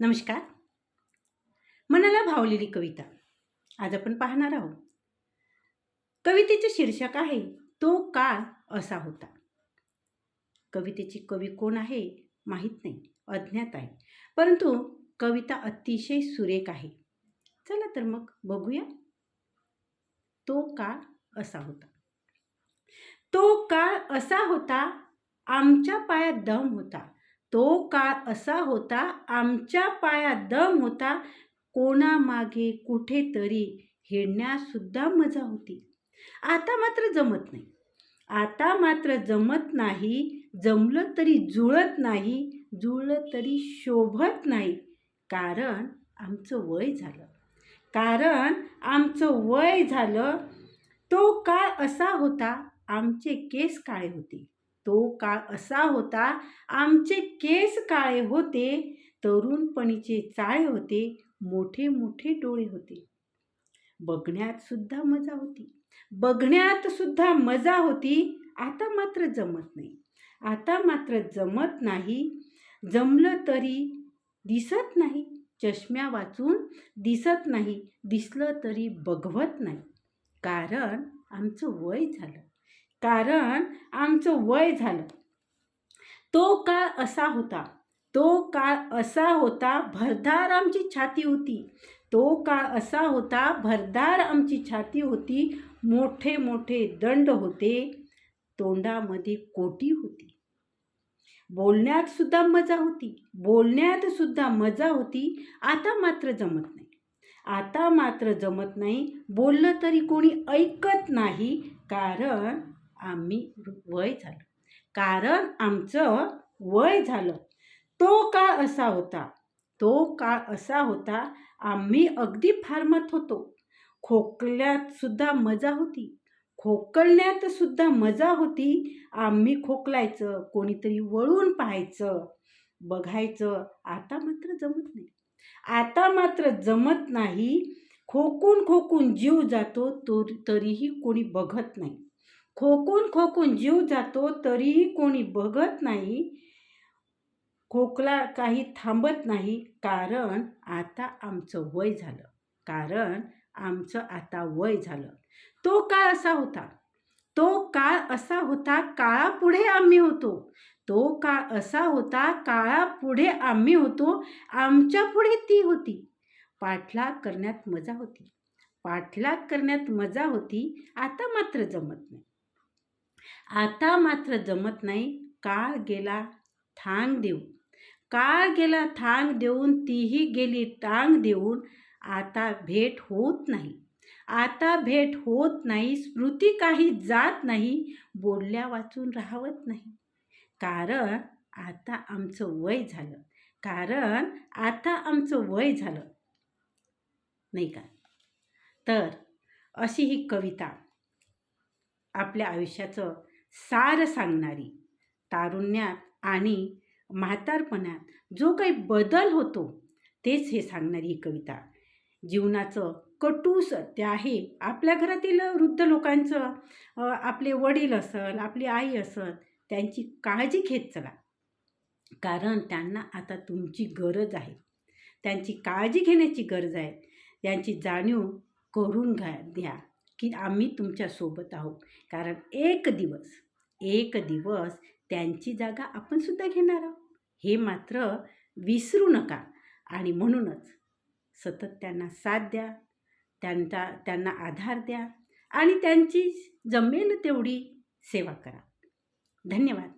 नमस्कार. मनाला भावलेली कविता. आज आपण पाहणार आहोत. कवितेचे शीर्षक आहे तो काळ असा होता. कवितेची कवी कोण आहे माहीत नाही अज्ञात आहे. परंतु कविता अतिशय सुरेख आहे. चला तर मग बघूया. तो काळ असा होता. तो काळ असा होता आमच्या पायात दम होता. तो काळ असा होता आमच्या पायात दम होता कोणामागे कुठेतरी हिडण्यासुद्धा मजा होती. आता मात्र जमत नाही. आता मात्र जमत नाही जमलं तरी जुळत नाही जुळलं तरी शोभत नाही कारण आमचं वय झालं. कारण आमचं वय झालं तो काळ असा होता आमचे केस काळे होते. तो काळ असा होता आमचे केस काळे होते तरुणपणीचे चाळे होते मोठे मोठे डोळे होते. बघण्यात सुद्धा मजा होती. बघण्यात सुद्धा मजा होती. आता मात्र जमत नाही. आता मात्र जमत नाही. जमलं तरी दिसत नाही. चष्म्या वाचून दिसत नाही. दिसलं तरी बघवत नाही. कारण आमचं वय झालं. कारण आमचं वय झालं. तो काळ असा होता. तो काळ असा होता भरधार आमची छाती होती. तो काळ असा होता भरदार आमची छाती होती. मोठे मोठे दंड होते. तोंडामध्ये कोटी होती. बोलण्यात सुद्धा मजा होती. बोलण्यात सुद्धा मजा होती. आता मात्र जमत नाही. आता मात्र जमत नाही. बोललं तरी कोणी ऐकत नाही. कारण आम्ही वय झालं. कारण आमचं वय झालं. तो काळ असा होता. तो काळ असा होता आम्ही अगदी फार्मात होतो. खोकल्यात सुद्धा मजा होती. खोकलण्यात सुद्धा मजा होती. आम्ही खोकलायचं कोणीतरी वळून पाहायचं बघायचं. आता मात्र जमत नाही. आता मात्र जमत नाही. खोकून खोकून जीव जातो तो तरीही कोणी बघत नाही. खोकून खोकून जीव जातो तरीही कोणी बघत नाही खोकला काही थांबत नाही. कारण आता आमचं वय झालं. कारण आमचं आता वय झालं. तो काळ असा होता. तो काळ असा होता काळापुढे आम्ही होतो. तो काळ असा होता काळापुढे आम्ही होतो. आमच्या पुढे ती होती. पाठलाग करण्यात मजा होती. पाठलाग करण्यात मजा होती. आता मात्र जमत नाही. आता मात्र जमत नाही. काळ गेला थांग देऊ काळ गेला थांग देऊन तीही गेली टांग देऊन. आता भेट होत नाही. आता भेट होत नाही. स्मृती काही जात नाही. बोलल्या वाचून राहवत नाही. कारण आता आमचं वय झालं. कारण आता आमचं वय झालं. नाही का? तर अशी ही कविता. आपल्या आयुष्याचं सार सांगणारी तारुण्यात आणि म्हातारपणात जो काही बदल होतो तेच हे सांगणारी ही कविता. जीवनाचं कटू सत्य आहे. आपल्या घरातील वृद्ध लोकांचं आपले वडील असल आपली आई असल त्यांची काळजी घेत चला. कारण त्यांना आता तुमची गरज आहे. त्यांची काळजी घेण्याची गरज आहे. त्यांची जाणीव करून घ्या द्या. की आम्ही तुमच्यासोबत आहोत. कारण एक दिवस एक दिवस त्यांची जागा आपण सुद्धा घेणार आहोत. हे मात्र विसरू नका आणि म्हणूनच सतत त्यांना साथ द्या त्यांचा त्यांना आधार द्या आणि त्यांची जमेल तेवढी सेवा करा. धन्यवाद.